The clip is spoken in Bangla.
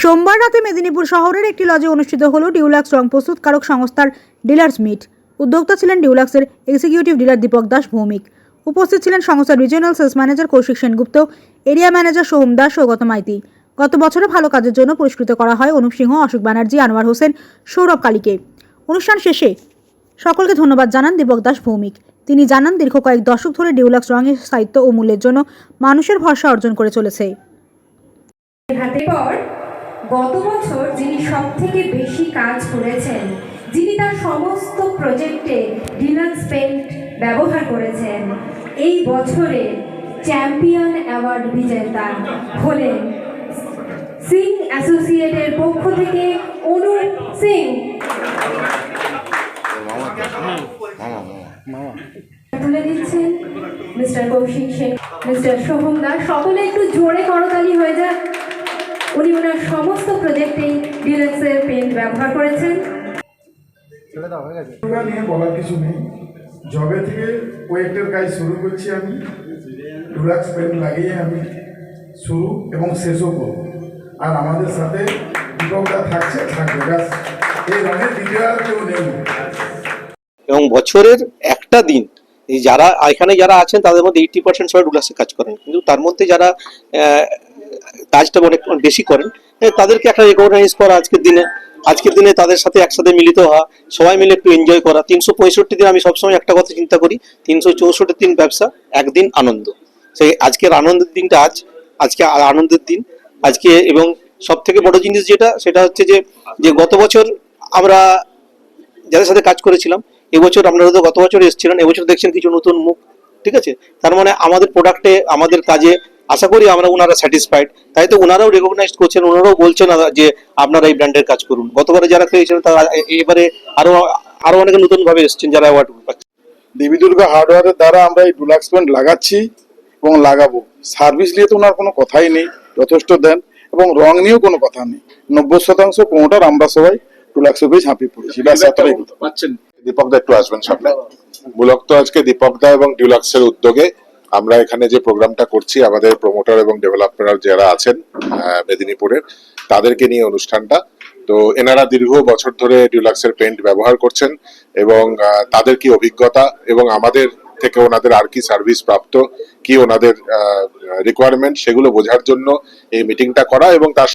সোমবার রাতে মেদিনীপুর শহরের একটি লজে অনুষ্ঠিত হল ডিউলাক্স রং প্রস্তুতকারক সংস্থার ডিলার্স মিট উদ্যোক্তা ছিলেন ডিউলাক্সের এক্সিকিউটিভ ডিলার দীপক দাস ভৌমিক। উপস্থিত ছিলেন সংস্থার regional sales manager Kaushik Sengupta area manager Soham Das Saugata Maiti. গত বছরে ভালো কাজের জন্য পুরস্কৃত করা হয় অনুপ সিংহ, অশোক ব্যানার্জি, আনোয়ার হোসেন, সৌরভ কালীকে। অনুষ্ঠান শেষে সকলকে ধন্যবাদ জানান দীপক দাস ভৌমিক। তিনি জানান, দীর্ঘ কয়েক দশক ধরে ডিউলাক্স রঙের স্থায়িত্ব ও মূল্যের জন্য মানুষের ভরসা অর্জন করে চলেছে। হাতে পর গত বছর যিনি সব থেকে বেশি কাজ করেছেন, যিনি তার সমস্ত প্রজেক্টে ডিলাক্স পেন্ট ব্যবহার করেছেন, এই বছরে চ্যাম্পিয়ন অ্যাওয়ার্ড বিজেতা হলেন সিং অ্যাসোসিয়েটের পক্ষ থেকে অনুপ সিং। তুলে দিচ্ছেন মিস্টার কৌশিক সেন, মিস্টার সোহম দাস। সকলে একটু জোরে করতালি হয়ে যাক। উনি ওনার সমস্ত প্রজেক্টেই ডিলাক্সের পেন্ট ব্যবহার করেছেন। নিয়ে বলার কিছু নেই। জবে থেকে প্রোয়েক্টের কাজ শুরু করছি আমি। ডুলাক্স পেন লাগিয়ে আমি শুরু এবং শেষও করব। আর আমাদের সাথে দীপকটা থাকছে থাকবে। ব্যাস এই রঙের দ্বিতীয় আর কেউ নেই। এবং বছরের একটা দিন এই যারা এখানে যারা আছেন তাদের মধ্যে এইটি পার্সেন্ট সবাই ডুলাসে কাজ করেন। কিন্তু তার মধ্যে যারা কাজটা অনেক বেশি করেন। তাদেরকে একটা রেকগনাইজ করা আজকের দিনে। আজকের দিনে তাদের সাথে একসাথে মিলিত হওয়া, সবাই মিলে একটু এনজয় করা। তিনশো পঁয়ষট্টি দিন আমি সবসময় একটা কথা চিন্তা করি, তিনশো চৌষট্টি দিন ব্যবসা, একদিন আনন্দ। সেই আজকের আনন্দের দিনটা আজ, আজকে আনন্দের দিন। আজকে এবং সব থেকে বড় জিনিস যেটা, সেটা হচ্ছে যে যে গত বছর আমরা যাদের সাথে কাজ করেছিলাম, এবছর আপনারা তো গত বছর এসেছিলেন, এবছর দেখছেন কিছু নতুন মুখ, ঠিক আছে? তার মানে আমাদের প্রোডাক্টে আমাদের কাজে আশা করি আমরা ওনারা স্যাটিসফাইড তাই তো ওনারাও রেকগনাইজ করছেন ওনারাও বলছেন যে আপনারা এই ব্র্যান্ডের কাজ করুন। গতবারে যারা খেয়েছিলেন তারা এবারে আরও আরও অনেকে নতুন ভাবে এসেছেন যারা অ্যাওয়ার্ড পাচ্ছেন। দেবী দুর্গা হার্ডওয়ারের দ্বারা আমরা এই ডুলাক্স পেন্ট লাগাচ্ছি এবং লাগাবো। সার্ভিস নিয়ে তো ওনার কোনো কথাই নেই যথেষ্ট দেন এবং রং নিয়েও কোনো কথা নেই। নব্বই শতাংশ প্রমোটার আমরা সবাই ডুলাক্স পেয়ে ঝাঁপিয়ে পড়েছি ব্যাস এতটাই। পাচ্ছেন। দীপক দা একটু আসবেন সামনে। মূলত আজকে দীপক দা এবং ডিউলাক্সের উদ্যোগে আমরা এখানে যে প্রোগ্রামটা করছি, আমাদের প্রমোটার এবং ডেভেলপার যারা আছেন মেদিনীপুরের, তাদেরকে নিয়ে অনুষ্ঠানটা। তো এনারা দীর্ঘ বছর ধরে ডিউলাক্সের পেন্ট ব্যবহার করছেন এবং তাদের কি অভিজ্ঞতা এবং আমাদের থেকে ওনাদের আর কি সার্ভিস প্রাপ্ত, কি ওনাদের রিকোয়ারমেন্ট সেগুলো বোঝার জন্য এই মিটিংটা করা এবং তার